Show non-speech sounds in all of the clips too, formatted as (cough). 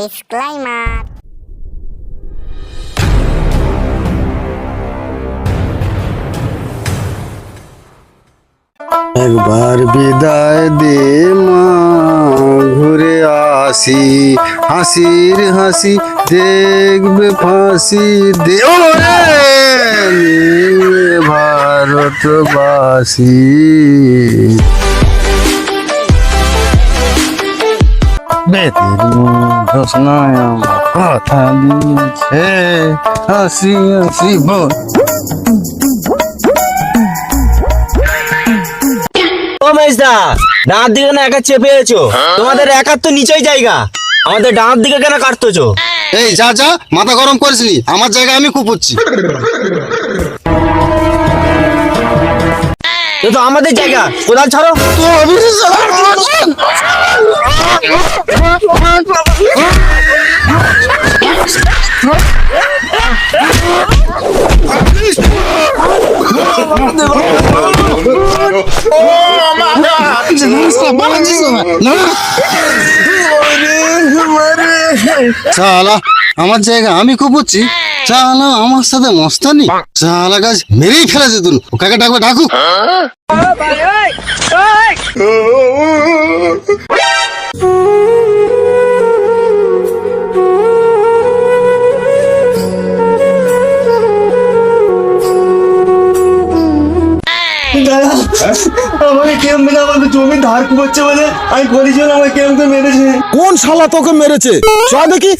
Disclaimer একবার বিদায় দে মা ঘুরে আসি। হাসির হাসি দেখবে ফাঁসি। দে ভারতবাসী। কথা দিয়েছে হাসি হাসি বল দিকে না একা চেপে তোমাদের একার তো নিচেই জায়গা। আমাদের ডানার দিকে কেন কাটতেছো? এই যা যা মাথা গরম করিস নি। আমার জায়গায় আমি কুপুচ্ছি তো আমাদের জায়গা। কোদাল ছাড়ো। তো আমি চালা আমার জায়গা আমি খুব কুপুচ্ছি চালা আমার সাথে মস্তানি। চালা গাছ মেরেই ফেলেছে ও ওকে ডাকবে ডাকু আমাকে কেম মেরে আমাদের জমি ধার কুপাচ্ছে বলে আমি বলি ছিল আমাকে কেম তো মেরেছে। কোন শালা তোকে মেরেছে? চ দেখি।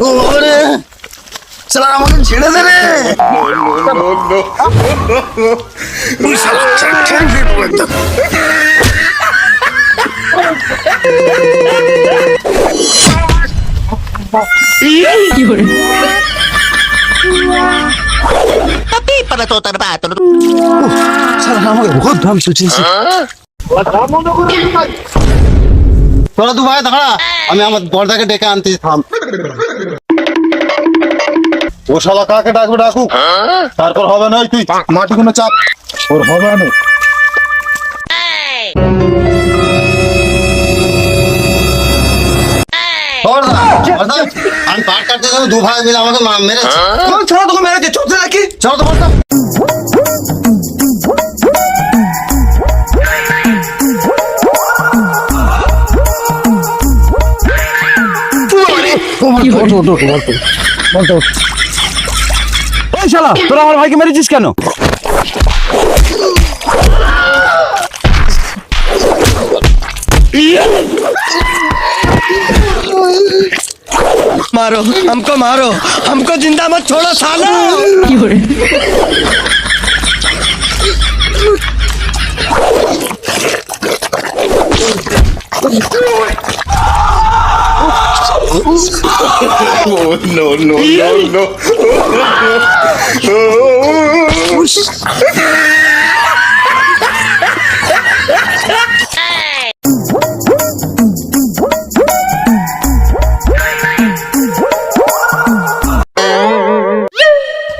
ওরে। শালা আমাকে ছেড়ে দে আমি আমার বর্দাকে ডেকে আনতে থাম। ও শালা কাকে ডাকবে ডাকুক? তারপর হবে না তুই। মাটি কোনো চাপ। ওর হবে না। আমি পাট কাটতে যাব দু ভাই মিলে আমাকে মা- মেরেছে। ছোড়া তোকে মেরেছে? চোখে রাখি চলো তো বর্দা। ওই শালা তোরা আমার ভাইকে মেরেছিস কেন मारो हमको मारो हमको जिंदा मत छोड़ो साला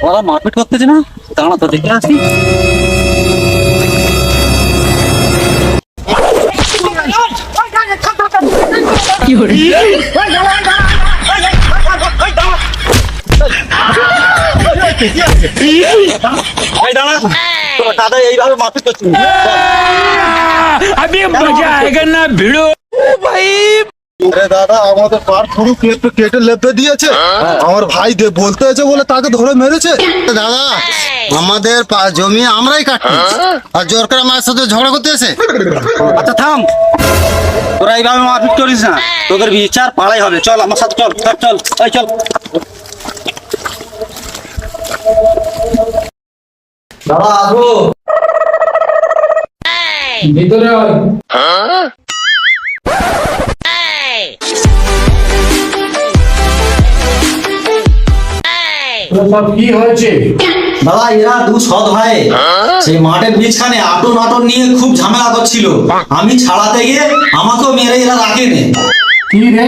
ওরা মারপিট করতেছে না দাঁড়া তো দেখে আসি এই দাঁড়া। দাদা এইভাবে মারপিট করছিস। আরে দাদা আমাদের পার পুরো কেটে কেটে লেপে দিয়েছে। আমার ভাই দে বলতে হয়েছে বলে তাকে ধরে মেরেছে। দাদা আমাদের পা- জমি আমরাই কাটছি আর জোর করে আমার সাথে ঝগড়া করতে এসে। আচ্ছা থাম। তোরা এইভাবে মারপিট করিস না। তোদের বিচার পাড়াই হবে। চল আমার সাথে চল চল চল। এই চল দাদা আসব দাদা, এরা দু সৎ ভাই। সেই মাঠের বীজখানে আটন আটন নিয়ে খুব ঝামেলা করছিল। আমি ছাড়াতে গিয়ে আমাকেও মেরে এরা রাখেনি। কি রে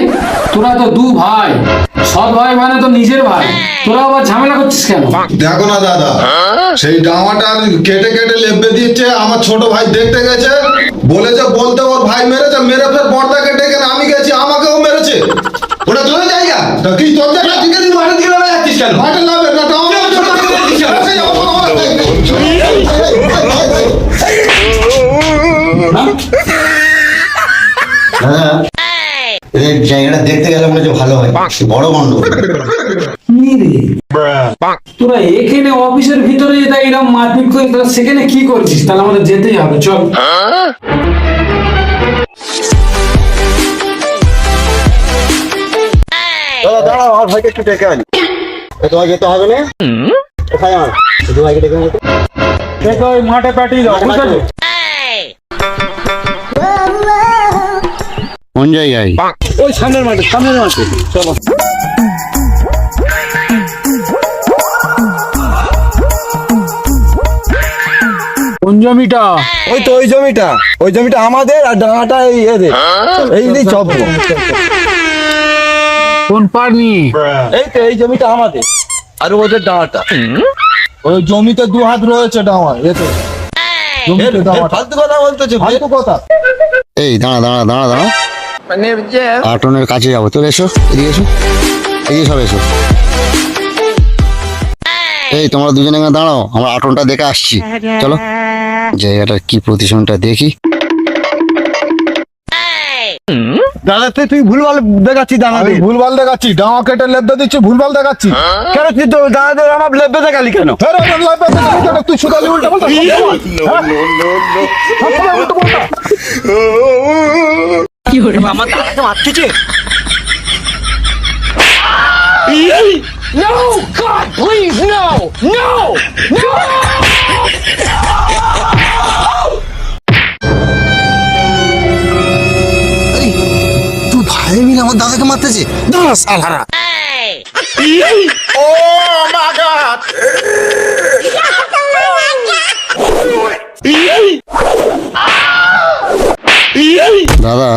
তোরা তো দু ভাই সৎ ভাই মানে তো নিজের ভাই তোরা আবার ঝামেলা করছিস কেন দেখো না দাদা সেই ডামাটা কেটে কেটে লেপে দিচ্ছে আমার ছোট ভাই দেখতে গেছে বলেছে বলতে ওর ভাই মেরেছে মেরে ফের না আমি গেছি আমাকেও মেরেছে ওটা তোর জায়গা তা কি তোর জায়গা ঠিক আছে মাঠের দিকে নামে যাচ্ছিস কেন মাঠে নামে না ডামা এদের জায়গাটা দেখতে গেলে মনে হচ্ছে ভালো হয়। বড় বন্ধ তোরা এখানে অফিসের ভিতরে যেটা এরকম মারপিট করে তোরা সেখানে কি করছিস? তাহলে আমাদের যেতেই হবে চল। দাদা দাঁড়াও আমার ভাইকে একটু ডেকে আনি। এ, যেতে হবে না? কোথায় আমার দু ডেকে আনি। তো। দেখো ওই মাঠে পাঠিয়ে দাও ঠিক কোন জায়গায়? ওই সামনের মাঠে সামনের মাঠে। চলো। কোন জমিটা? ওই তো ওই জমিটা। ওই জমিটা আমাদের আর ডাঙাটা এই এদের। এই যে চপ কোন পার এই তো এই জমিটা আমাদের। আর ওদের ডাঙাটা ওই জমিতে দু হাত রয়েছে ডামা এতে ফালতু কথা বলতেছে ফালতু কথা। এই দাঁড়া দাঁড়া দাঁড়া দাঁড়া। আটনের কাছে যাব। চলে এসো এদিকে এসো। এদিকে সব এসো। এই তোমরা দুজনে এখানে দাঁড়াও আমরা আটনটা দেখে আসছি। চলো জায়গাটার কি প্রতিষ্ঠানটা দেখি। দাদা তুই তুই ভুলভাল দেখাচ্ছি আমি ভুলভাল দেখাচ্ছি ডামা কেটে লেপে দিচ্ছি ভুলভাল দেখাচ্ছি। কেন তুই তো দাঁড়াতে আমার দেখালি কেন? দেখাচ্ছি সবসময় উল্টো পাল্টা আমার দাদাকে মারতেছে তুই ভাই মিলে আমার দাদাকে মারতেছে। দাঁড়া সালারা দাদা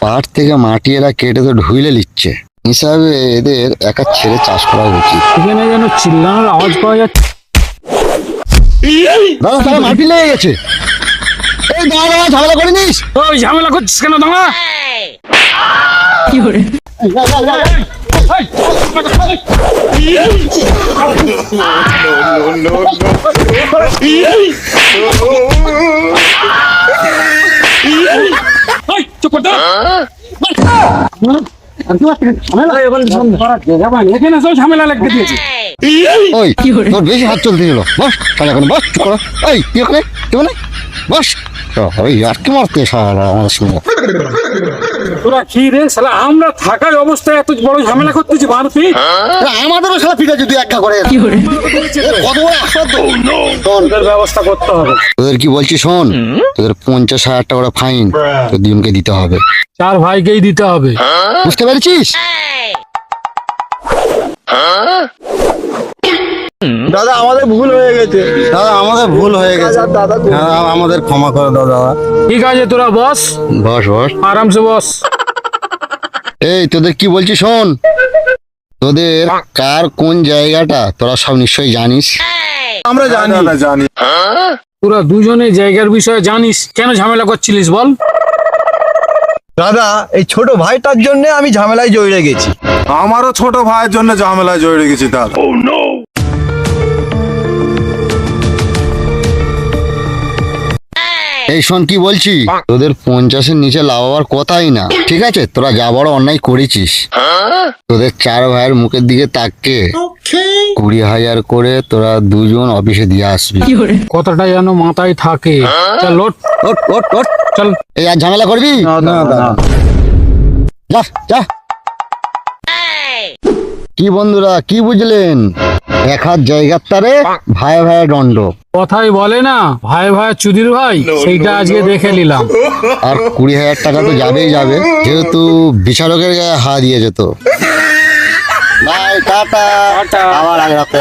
পাট থেকে মাটি এরা কেটে তো ঢুইলে নিচ্ছে হিসাবে এদের একা ছেড়ে চাষ করা উচিত এখানে যেন চিল্লানোর আওয়াজ পাওয়া যাচ্ছে দাদা তারা মাটি লেগে গেছে এই দাঁড়া দাঁড়া ঝামেলা করে নিস ওই ঝামেলা করছিস কেন দাঁড়া এই, চুপ কর তো। এখানে সব ঝামেলা লাগতে দিয়েছে ওই তোর বেশি হাত চলতে গেল। বস তাহলে এখন বস করো। ওই কি ওখানে? কি মানে বস। ওই আর কি মারতে সারা আমাদের সঙ্গে। তোরা কি রে? শালা আমরা থাকার অবস্থায় এত বড় ঝামেলা করতেছি মারপিট আমাদেরও সারা ঠিক আছে তুই একটা করে। কত বড় আশ্চর্য শোন। ব্যবস্থা করতে হবে। তোদের কি বলছি শোন? তোদের পঞ্চাশ হাজার টাকা করে ফাইন তোর দুজনকে দিতে হবে। চার ভাইকেই দিতে হবে। বুঝতে পেরেছিস? দাদা আমাদের ভুল হয়ে গেছে। দাদা আমাদের ভুল হয়ে গেছে। দাদা হ্যাঁ, আমাদের ক্ষমা করে দাও দাদা। ঠিক আছে তোরা বস? বস বস। আরামসে বস। এই তোদের কি বলছি শোন। তোদের কার কোন জায়গাটা তোরা সব নিশ্চয়ই জানিস। আমরা জানি। দাদা জানি। তোরা দুজনে জায়গার বিষয়ে জানিস কেন ঝামেলা করছিলিস বল? দাদা এই ছোট ভাইটার জন্য আমি ঝামেলায় জড়িয়ে গেছি। আমারও ছোট ভাইয়ের জন্য ঝামেলায় জড়িয়ে গেছি দাদা। এই শোন কি বলছি? তোদের পঞ্চাশের নিচে লাভাবার কথাই না ঠিক আছে? তোরা যা বড় অন্যায় করেছিস। তোদের চার ভাইয়ের মুখের দিকে তাককে কুড়ি হাজার করে তোরা দুজন অফিসে দিয়ে আসবি। কথাটা যেন মাথায় থাকে। চল লোট ওঠ, ওঠ, ওঠ। চল। এই আর ঝামেলা করবি? যা যা। কি বন্ধুরা কি বুঝলেন? এক হাত জায়গার তারে ভাই ভাই দণ্ড। কথাই বলে না ভাই ভাই চুদির ভাই সেইটা আজকে দেখে নিলাম। আর কুড়ি হাজার টাকা তো যাবেই যাবে যেহেতু বিচারকের গায়ে হা দিয়ে যেত বাই (laughs) টাটা। আবার আগে রাখতে